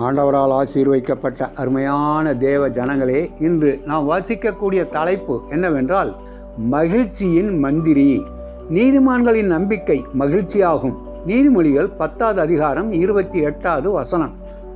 ஆண்டவரால் ஆசீர்வைக்கப்பட்ட அருமையான தேவ ஜனங்களே இன்று நாம் வாசிக்கக்கூடிய தலைப்பு என்னவென்றால் மகிழ்ச்சியின் மந்திரி. நீதிமான்களின் நம்பிக்கை மகிழ்ச்சியாகும். நீதிமொழிகள் பத்தாவது அதிகாரம் இருபத்தி எட்டாவது வசனம்.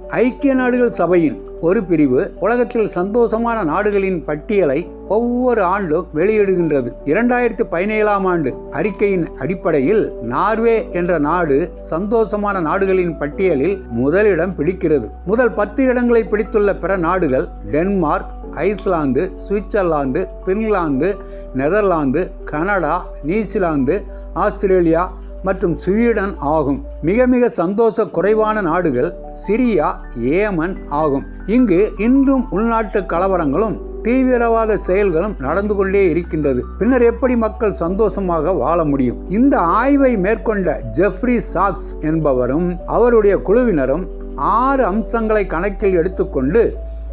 ஐக்கிய நாடுகள் சபையின் ஒரு பிரிவு உலகத்தில் சந்தோஷமான நாடுகளின் பட்டியலை ஒவ்வொரு ஆண்டும் வெளியிடுகின்றது. இரண்டாயிரத்தி பதினேழாம் ஆண்டு அறிக்கையின் அடிப்படையில் நார்வே என்ற நாடு சந்தோஷமான நாடுகளின் பட்டியலில் முதலிடம் பிடிக்கிறது. முதல் பத்து இடங்களை பிடித்துள்ள பிற நாடுகள் Denmark Iceland Switzerland Finland Netherlands Canada New Zealand Australia மற்றும் ஸ்வீடன் ஆகும். மிக மிக சந்தோஷ குறைவான நாடுகள் சிரியா ஏமன் ஆகும். இங்கு இன்றும் உள்நாட்டு கலவரங்களும் தீவிரவாத செயல்களும் நடந்து கொண்டே இருக்கின்றது. பின்னர் எப்படி மக்கள் சந்தோஷமாக வாழ முடியும்? இந்த ஆய்வை மேற்கொண்ட ஜெஃப்ரி சாக்ஸ் என்பவரும் அவருடைய குழுவினரும் ஆறு அம்சங்களை கணக்கில் எடுத்துக்கொண்டு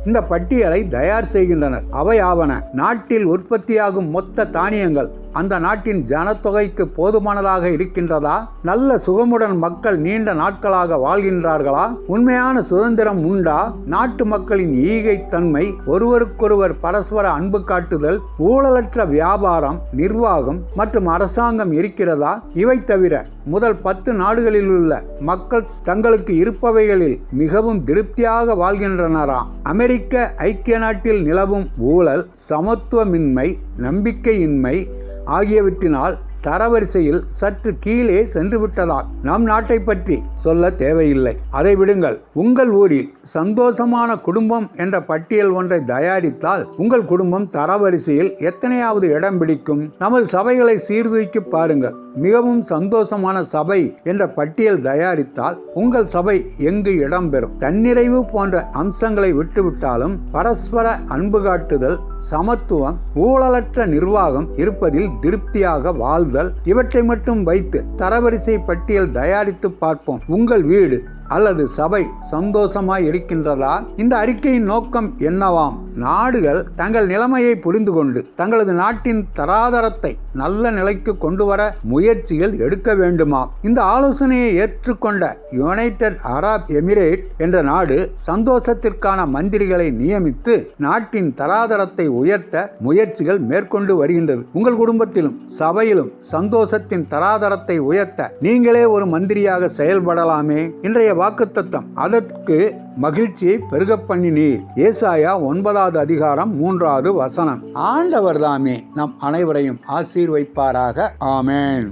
இந்த பட்டியலை தயார் செய்கின்றனர். அவையாவன நாட்டில் உற்பத்தியாகும் மொத்த தானியங்கள் அந்த நாட்டின் ஜனத்தொகைக்கு போதுமானதாக இருக்கின்றதா? நல்ல சுகமுடன் மக்கள் நீண்ட நாட்களாக வாழ்கின்றார்களா? உண்மையான சுதந்திரம் உண்டா? நாட்டு மக்களின் ஈகைத்தன்மை ஒருவருக்கொருவர் பரஸ்பர அன்பு காட்டுதல் ஊழலற்ற வியாபாரம் நிர்வாகம் மற்றும் அரசாங்கம் இருக்கிறதா? இவை தவிர முதல் பத்து நாடுகளில் உள்ள மக்கள் தங்களுக்கு இருப்பவைகளில் மிகவும் திருப்தியாக வாழ்கின்றனரா? அமெரிக்க ஐக்கிய நாட்டில் நிலவும் ஊழல் சமத்துவமின்மை நம்பிக்கையின்மை ஆகியவற்றினால் தரவரிசையில் சற்று கீழே சென்று விட்டதால் நம் நாட்டை பற்றி சொல்ல தேவையில்லை. அதை விடுங்கள். உங்கள் ஊரில் சந்தோஷமான குடும்பம் என்ற பட்டியல் ஒன்றை தயாரித்தால் உங்கள் குடும்பம் தரவரிசையில் எத்தனையாவது இடம் பிடிக்கும்? நமது சபைகளை சீர்தூக்கி பாருங்கள். மிகவும் சந்தோஷமான சபை என்ற பட்டியல் தயாரித்தால் உங்கள் சபை எங்கு இடம்பெறும்? தன்னிறைவு போன்ற அம்சங்களை விட்டுவிட்டாலும் பரஸ்பர அன்பு காட்டுதல் சமத்துவம் ஊழலற்ற நிர்வாகம் இருப்பதில் திருப்தியாக வாழ்தல் இவற்றை மட்டும் வைத்து தரவரிசை பட்டியல் தயாரித்து பார்ப்போம். உங்கள் வீடு அல்லது சபை சந்தோஷமாய் இருக்கின்றதா? இந்த அறிக்கையின் நோக்கம் என்னவாம்? நாடுகள் தங்கள் நிலைமையை புரிந்து கொண்டு தங்களது நாட்டின் தராதரத்தை நல்ல நிலைக்கு கொண்டு வர முயற்சிகள் எடுக்க வேண்டுமா இந்த ஆலோசனையை ஏற்றுக்கொண்ட யுனைடெட் அரப் எமிரேட் என்ற நாடு சந்தோஷத்திற்கான மந்திரிகளை நியமித்து நாட்டின் தராதரத்தை உயர்த்த முயற்சிகள் மேற்கொண்டு வருகின்றது. உங்கள் குடும்பத்திலும் சபையிலும் சந்தோஷத்தின் தராதரத்தை உயர்த்த நீங்களே ஒரு மந்திரியாக செயல்படலாமே. இன்றைய வாக்குத்தத்தம் அதற்கு மகிழ்ச்சியை பெருக பண்ணினீர். ஏசாயா ஒன்பதாவது அதிகாரம் மூன்றாவது வசனம். ஆண்டவர் தாமே நம் அனைவரையும் ஆசீர்வைப்பாராக. ஆமேன்.